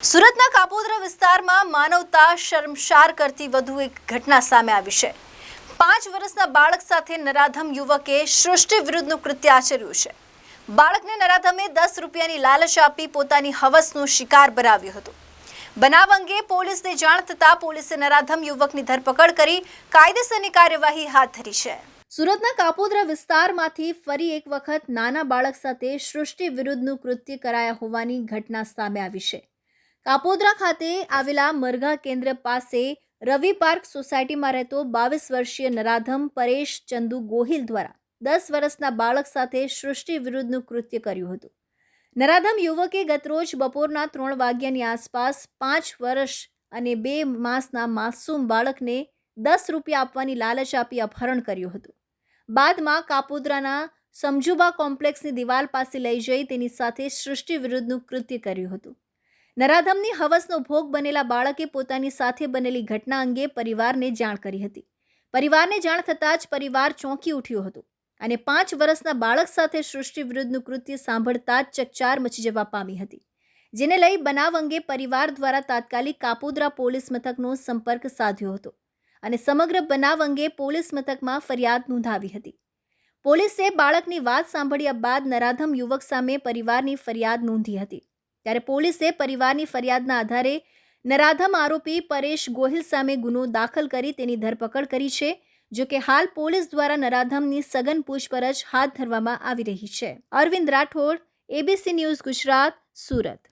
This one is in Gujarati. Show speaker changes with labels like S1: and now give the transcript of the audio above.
S1: સુરતના કાપોદ્રા વિસ્તારમાં માનવતા શર્મશાર કરતી વધુ એક ઘટના સામે આવી છે. પાંચ વર્ષના બાળક સાથે નરાધમ યુવકે સૃષ્ટિ વિરુદ્ધનું કૃત્ય આચર્યું છે. બાળકને નરાધમે દસ રૂપિયાની લાલચ આપી પોતાની હવસનો શિકાર બનાવ્યો હતો. બનાવ અંગે પોલીસને જાણ થતાં પોલીસે નરાધમ યુવકની ધરપકડ કરી કાયદેસરની કાર્યવાહી હાથ ધરી છે. સુરતના કાપોદ્રા વિસ્તારમાંથી ફરી એક વખત નાના બાળક સાથે સૃષ્ટિ વિરુદ્ધનું કૃત્ય કરાયા હોવાની ઘટના સામે આવી છે. કાપોદ્રા ખાતે આવેલા મરઘા કેન્દ્ર પાસે રવિ પાર્ક સોસાયટીમાં રહેતો બાવીસ વર્ષીય નરાધમ પરેશ ચંદુ ગોહિલ દ્વારા દસ વર્ષના બાળક સાથે સૃષ્ટિ વિરુદ્ધનું કૃત્ય કર્યું હતું. નરાધમ યુવકે ગતરોજ બપોરના ત્રણ વાગ્યાની આસપાસ પાંચ વર્ષ અને બે માસના માસૂમ બાળકને દસ રૂપિયા આપવાની લાલચ આપી અપહરણ કર્યું હતું. બાદમાં કાપોદ્રાના સમજુબા કોમ્પ્લેક્સની દિવાલ પાસે લઈ જઈ તેની સાથે સૃષ્ટિ વિરુદ્ધનું કૃત્ય કર્યું હતું. નરાધમની હવસનો ભોગ બનેલા બાળકે પોતાની સાથે બનેલી ઘટના અંગે પરિવારને જાણ કરી હતી. પરિવારને જાણ થતાં જ પરિવાર ચોંકી ઉઠ્યો હતો અને પાંચ વર્ષના બાળક સાથે સૃષ્ટિ વિરુદ્ધનું કૃત્ય સાંભળતા જ ચકચાર મચી જવા પામી હતી. જેને લઈ બનાવ અંગે પરિવાર દ્વારા તાત્કાલિક કાપોદ્રા પોલીસ મથકનો સંપર્ક સાધ્યો હતો અને સમગ્ર બનાવ અંગે પોલીસ મથકમાં ફરિયાદ નોંધાવી હતી. પોલીસે બાળકની વાત સાંભળ્યા બાદ નરાધમ યુવક સામે પરિવારની ફરિયાદ નોંધી હતી. ત્યારે પોલીસે પરિવારની ફરિયાદના આધારે નરાધમ આરોપી પરેશ ગોહિલ સામે ગુનો દાખલ કરી તેની ધરપકડ કરી છે, જો કે હાલ પોલીસ દ્વારા નરાધમની સઘન પૂછપરછ હાથ ધરવામાં આવી રહી છે. Arvind Rathod ABC news Gujarat, Surat.